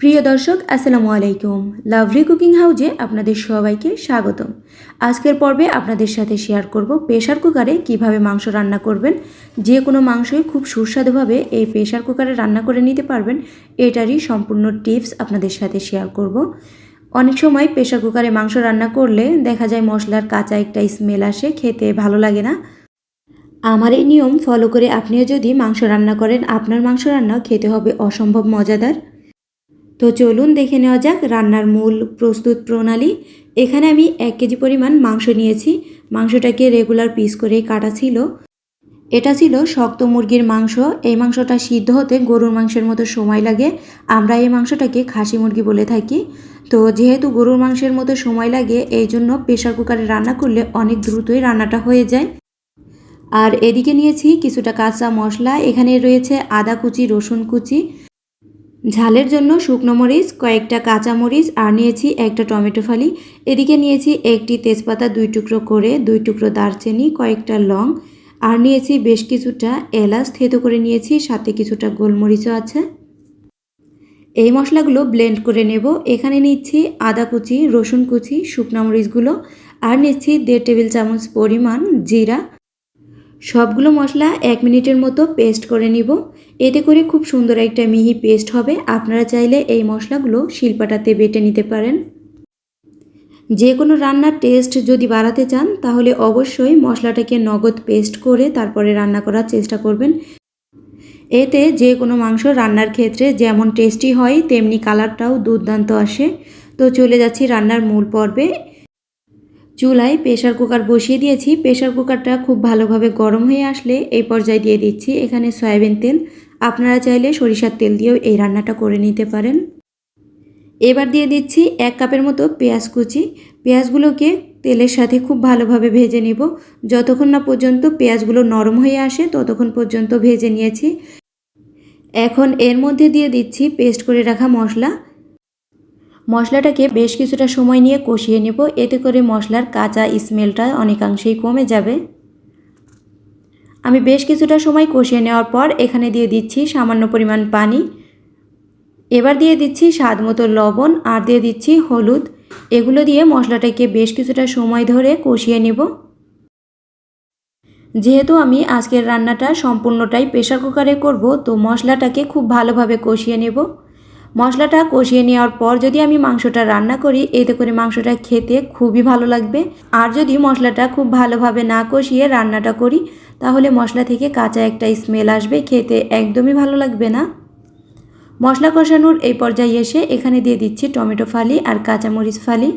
প্রিয় দর্শক, আসসালামু আলাইকুম। লাভলি কুকিং হাউজে আপনাদের সবাইকে স্বাগতম। আজকের পর্বে আপনাদের সাথে শেয়ার করব প্রেশার কুকারে কীভাবে মাংস রান্না করবেন। যে কোনো মাংসই খুব সুস্বাদুভাবে এই প্রেশার কুকারে রান্না করে নিতে পারবেন, এটারই সম্পূর্ণ টিপস আপনাদের সাথে শেয়ার করব। অনেক সময় প্রেশার কুকারে মাংস রান্না করলে দেখা যায় মশলার কাঁচা একটা স্মেল আসে, খেতে ভালো লাগে না। আমার এই নিয়ম ফলো করে আপনিও যদি মাংস রান্না করেন, আপনার মাংস রান্না খেতে হবে অসম্ভব মজাদার। তো চলুন দেখে নেওয়া যাক রান্নার মূল প্রস্তুত প্রণালী। এখানে আমি এক কেজি পরিমাণ মাংস নিয়েছি। মাংসটাকে রেগুলার পিস করে কাটা ছিল। এটা ছিল শক্ত মুরগির মাংস। এই মাংসটা সিদ্ধ হতে গরুর মাংসের মতো সময় লাগে। আমরা এই মাংসটাকে খাসি মুরগি বলে থাকি। তো যেহেতু গরুর মাংসের মতো সময় লাগে, এই জন্য প্রেশার কুকারে রান্না করলে অনেক দ্রুতই রান্নাটা হয়ে যায়। আর এদিকে নিয়েছি কিছুটা কাঁচা মশলা। এখানে রয়েছে আদা কুচি, রসুন কুচি। ঝালের জন্য শুকনো মরিচ, কয়েকটা কাঁচা মরিচ, আর নিয়েছি একটা টমেটো ফালি। এদিকে নিয়েছি একটি তেজপাতা দুই টুকরো করে, দুই টুকরো দারচিনি, কয়েকটা লং, আর নিয়েছি বেশ কিছুটা এলাচ। থেতো করে নিয়েছি, সাথে কিছুটা গোলমরিচও আছে। এই মশলাগুলো ব্লেন্ড করে নেব। এখানে নিচ্ছি আদা কুচি, রসুন কুচি, শুকনো মরিচগুলো, আর নিচ্ছি দেড় টেবিল চামচ পরিমাণ জিরা। সবগুলো মশলা এক মিনিটের মতো পেস্ট করে নিব। এতে করে খুব সুন্দর একটা মিহি পেস্ট হবে। আপনারা চাইলে এই মশলাগুলো শিলপাটাতে বেটে নিতে পারেন। যে কোনো রান্নার টেস্ট যদি বাড়াতে চান, তাহলে অবশ্যই মশলাটাকে নগদ পেস্ট করে তারপরে রান্না করার চেষ্টা করবেন। এতে যে কোনো মাংস রান্নার ক্ষেত্রে যেমন টেস্টি হয়, তেমনি কালারটাও দুর্দান্ত আসে। তো চলে যাচ্ছি রান্নার মূল পর্বে। চুলায় প্রেশার কুকার বসিয়ে দিয়েছি। প্রেশার কুকারটা খুব ভালোভাবে গরম হয়ে আসলে এই পর্যায়ে দিয়ে দিচ্ছি এখানে সয়াবিন তেল। আপনারা চাইলে সরিষার তেল দিয়েও এই রান্নাটা করে নিতে পারেন। এবার দিয়ে দিচ্ছি এক কাপের মতো পেঁয়াজ কুচি। পেঁয়াজগুলোকে তেলের সাথে খুব ভালোভাবে ভেজে নেব। যতক্ষণ না পর্যন্ত পেঁয়াজগুলো নরম হয়ে আসে, ততক্ষণ পর্যন্ত ভেজে নিয়েছি। এখন এর মধ্যে দিয়ে দিচ্ছি পেস্ট করে রাখা মশলা। মশলাটাকে বেশ কিছুটা সময় নিয়ে কষিয়ে নেব। এতে করে মশলার কাঁচা স্মেলটা অনেকাংশেই কমে যাবে। আমি বেশ কিছুটা সময় কষিয়ে নেওয়ার পর এখানে দিয়ে দিচ্ছি সামান্য পরিমাণ পানি। এবার দিয়ে দিচ্ছি স্বাদ মতো লবণ আর দিয়ে দিচ্ছি হলুদ। এগুলো দিয়ে মশলাটাকে বেশ কিছুটা সময় ধরে কষিয়ে নেব। যেহেতু আমি আজকের রান্নাটা সম্পূর্ণটাই প্রেশার কুকারে করব, তো মশলাটাকে খুব ভালোভাবে কষিয়ে নেব। মশলাটা কষিয়ে নেওয়ার পর যদি আমি মাংসটা রান্না করি, এতে করে মাংসটা খেতে খুবই ভালো লাগবে। আর যদি মশলাটা খুব ভালোভাবে না কষিয়ে রান্নাটা করি, তাহলে মশলা থেকে কাঁচা একটা স্মেল আসবে, খেতে একদমই ভালো লাগবে না। মশলা কষানোর এই পর্যায়ে এসে এখানে দিয়ে দিচ্ছি টমেটো ফালি আর কাঁচামরিচ ফালি।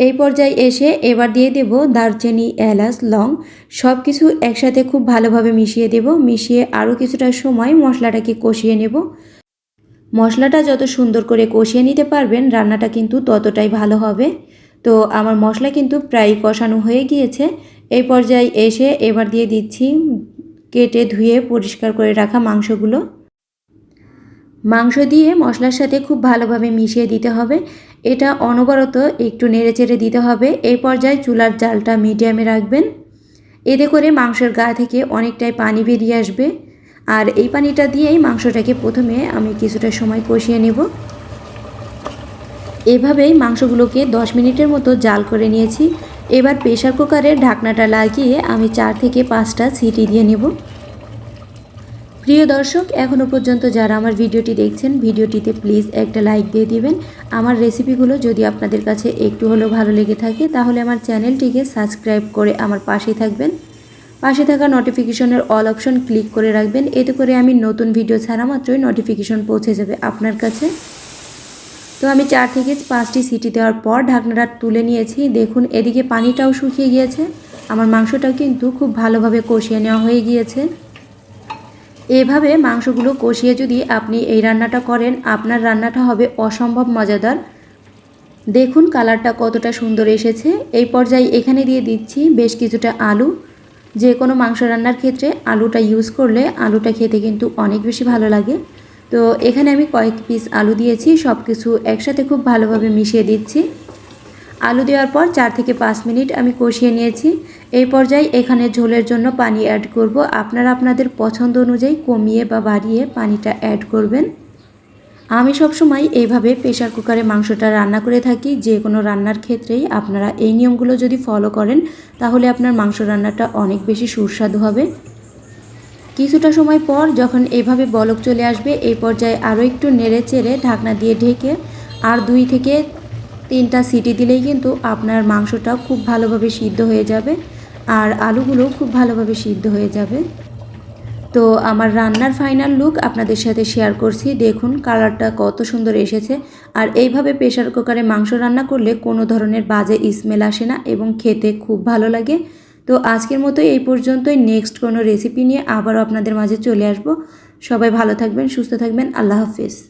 এই পর্যায়ে এসে এবার দিয়ে দেব দারচিনি, এলাচ, লং সব কিছু একসাথে খুব ভালোভাবে মিশিয়ে দেব। মিশিয়ে আরও কিছুটা সময় মশলাটাকে কষিয়ে নেব। মশলাটা যত সুন্দর করে কষিয়ে নিতে পারবেন, রান্নাটা কিন্তু ততটাই ভালো হবে। তো আমার মশলা কিন্তু প্রায় কষানো হয়ে গিয়েছে। এই পর্যায়ে এসে এবার দিয়ে দিচ্ছি কেটে ধুয়ে পরিষ্কার করে রাখা মাংসগুলো। মাংস দিয়ে মশলার সাথে খুব ভালোভাবে মিশিয়ে দিতে হবে। এটা অনবরত একটু নেড়ে চেড়ে দিতে হবে। এই পর্যায়ে চুলার জালটা মিডিয়ামে রাখবেন। এতে করে মাংসের গা থেকে অনেকটাই পানি বেরিয়ে আসবে। আর এই পানিটা দিয়েই মাংসটাকে প্রথমে আমি কিছুটা সময় কষিয়ে নেব। এভাবেই মাংসগুলোকে 10 মিনিটের মতো জাল করে নিয়েছি। এবার প্রেশার কুকারের ঢাকনাটা লাগিয়ে আমি চার থেকে পাঁচটা সিটি দিয়ে নেব। প্রিয় দর্শক এখনও পর্যন্ত যারা আমার ভিডিওটি দেখছেন, ভিডিওটিতে প্লিজ একটা লাইক দিয়ে দিবেন। আমার রেসিপিগুলো যদি আপনাদের কাছে একটু হলেও ভালো লেগে থাকে, তাহলে আমার চ্যানেলটিকে সাবস্ক্রাইব করে আমার পাশে থাকবেন। পাশে থাকা নোটিফিকেশনের অল অপশন ক্লিক করে রাখবেন। এতে করে আমি নতুন ভিডিও ছাড়া মাত্রই নোটিফিকেশন পৌঁছে যাবে আপনার কাছে। তো আমি চার থেকে পাঁচটি সিটি দেওয়ার পর ঢাকনাটা তুলে নিয়েছি। দেখুন, এদিকে পানিটাও শুকিয়ে গিয়েছে। আমার মাংসটাও কিন্তু খুব ভালোভাবে কষিয়ে নেওয়া হয়ে গিয়েছে। এভাবে মাংসগুলো কষিয়ে যদি আপনি এই রান্নাটা করেন, আপনার রান্নাটা হবে অসম্ভব মজাদার। দেখুন কালারটা কতটা সুন্দর এসেছে। এই পর্যায়ে এখানে দিয়ে দিচ্ছি বেশ কিছুটা আলু। যে কোনো মাংস রান্নার ক্ষেত্রে আলুটা ইউজ করলে আলুটা খেতে কিন্তু অনেক বেশি ভালো লাগে। তো এখানে আমি কয়েক পিস আলু দিয়েছি সব কিছু একসাথে খুব ভালোভাবে মিশিয়ে দিচ্ছি। আলু দেওয়ার পর চার থেকে পাঁচ মিনিট আমি কষিয়ে নিয়েছি। এই পর্যায়ে এখানে ঝোলের জন্য পানি অ্যাড করব। আপনারা আপনাদের পছন্দ অনুযায়ী কমিয়ে বা বাড়িয়ে পানিটা অ্যাড করবেন। আমি সবসময় এইভাবে প্রেশার কুকারে মাংসটা রান্না করে থাকি। যে কোনো রান্নার ক্ষেত্রেই আপনারা এই নিয়মগুলো যদি ফলো করেন, তাহলে আপনার মাংস রান্নাটা অনেক বেশি সুস্বাদু হবে। কিছুটা সময় পর যখন এইভাবে বলক চলে আসবে, এই পর্যায়ে আরও একটু নেড়ে চেড়ে ঢাকনা দিয়ে ঢেকে আর দুই থেকে তিনটা সিটি দিলেই কিন্তু আপনার মাংসটাও খুব ভালোভাবে সিদ্ধ হয়ে যাবে আর আলুগুলো খুব ভালোভাবে সিদ্ধ হয়ে যাবে। তো আমার রান্নার ফাইনাল লুক আপনাদের সাথে শেয়ার করছি। দেখুন কালারটা কত সুন্দর এসেছে। আর এইভাবে প্রেশার কুকারে মাংস রান্না করলে কোনো ধরনের বাজে স্মেল আসে না এবং খেতে খুব ভালো লাগে। তো আজকের মতো এই পর্যন্তই। নেক্সট কোনো রেসিপি নিয়ে আবারও আপনাদের মাঝে চলে আসব। সবাই ভালো থাকবেন, সুস্থ থাকবেন। আল্লাহ হাফিজ।